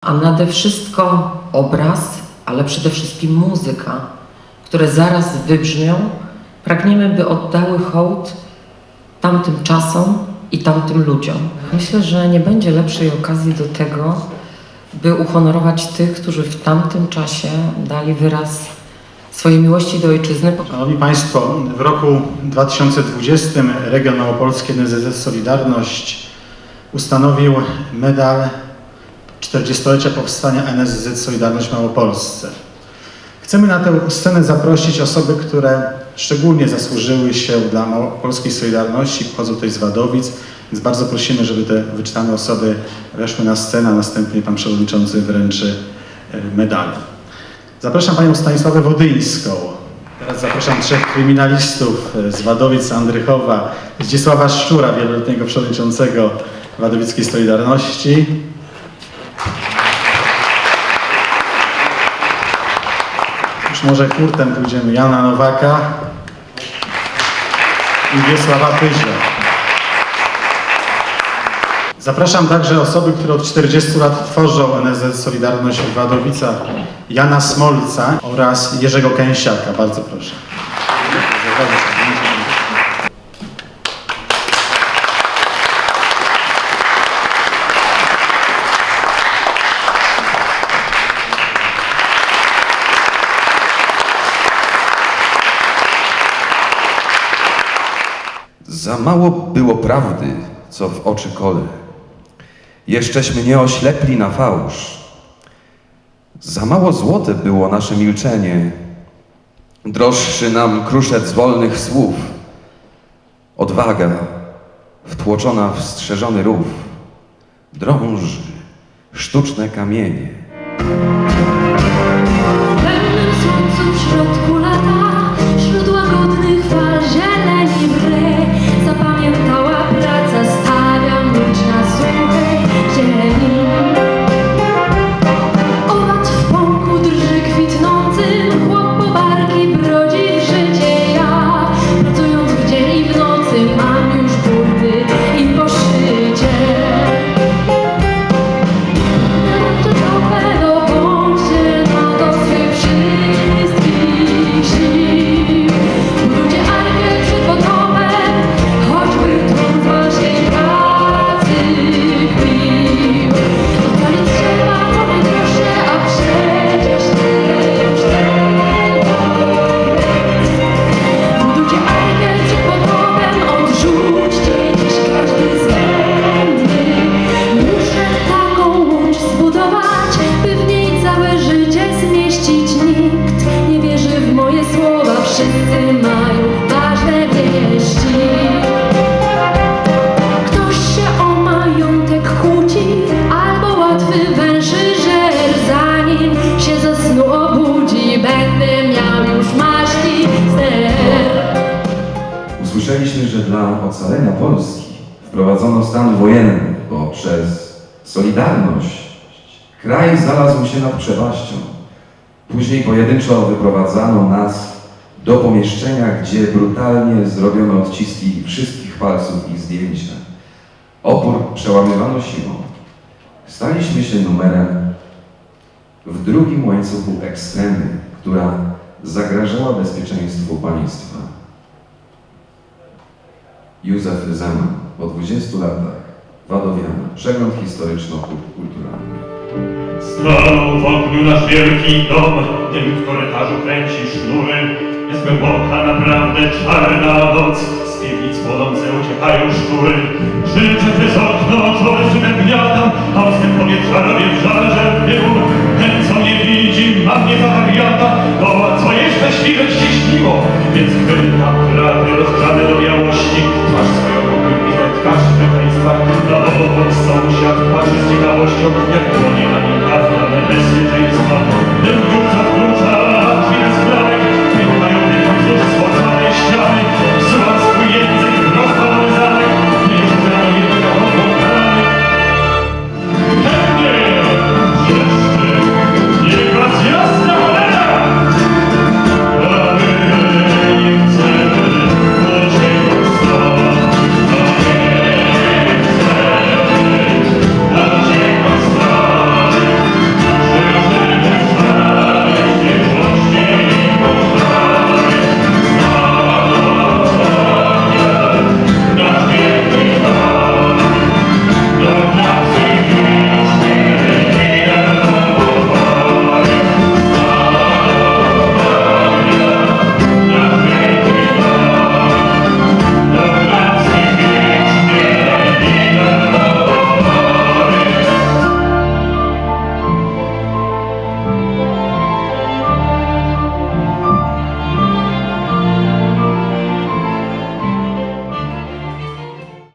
a nade wszystko obraz, ale przede wszystkim muzyka, które zaraz wybrzmią, pragniemy, by oddały hołd tamtym czasom i tamtym ludziom. Myślę, że nie będzie lepszej okazji do tego, by uhonorować tych, którzy w tamtym czasie dali wyraz swojej miłości do ojczyzny. Szanowni Państwo, w roku 2020 Region Małopolski NZZ Solidarność ustanowił medal 40-lecia powstania NSZZ Solidarność Małopolsce. Chcemy na tę scenę zaprosić osoby, które szczególnie zasłużyły się dla Małopolskiej Solidarności, pochodzą tutaj z Wadowic, więc bardzo prosimy, żeby te wyczytane osoby weszły na scenę, a następnie Pan Przewodniczący wręczy e, medale. Zapraszam Panią Stanisławę Wodyńską. Teraz zapraszam trzech kryminalistów e, z Wadowic, Andrychowa, Zdzisława Szczura, wieloletniego przewodniczącego Wadowickiej Solidarności. Już może hurtem pójdziemy. Jana Nowaka i Wiesława Pyzia. Zapraszam także osoby, które od 40 lat tworzą NSZ Solidarność w Wadowicach. Jana Smolca oraz Jerzego Kęsiaka. Bardzo proszę. Za mało było prawdy, co w oczy kole. Jeszcześmy nie oślepli na fałsz. Za mało złote było nasze milczenie. Droższy nam kruszec wolnych słów. Odwaga, wtłoczona w strzeżony rów. Drąży, sztuczne kamienie. W pełnym słońcu w środku lata, Że dla ocalenia Polski wprowadzono stan wojenny, bo przez Solidarność kraj znalazł się nad przepaścią. Później pojedynczo wyprowadzano nas do pomieszczenia, gdzie brutalnie zrobiono odciski wszystkich palców i zdjęcia. Opór przełamywano siłą. Staliśmy się numerem w drugim łańcuchu ekstremy, która zagrażała bezpieczeństwu państwa. Józef Zeman po 20 latach Wadowiana. Przegląd historyczno-kulturalny. Stanął w ogniu nasz wielki dom, tym w korytarzu kręci sznury. Jest głęboka, naprawdę czarna noc, z piwnic płonące uciekają szczury. Krzyczę przez okno, czoły szybem gniatam, a ustęp powietrza robię w żarze pył. Ten, co mnie widzi, ma mnie za wariata, woła, co jeszcze świreć ci śniło. Więc chwyta Come and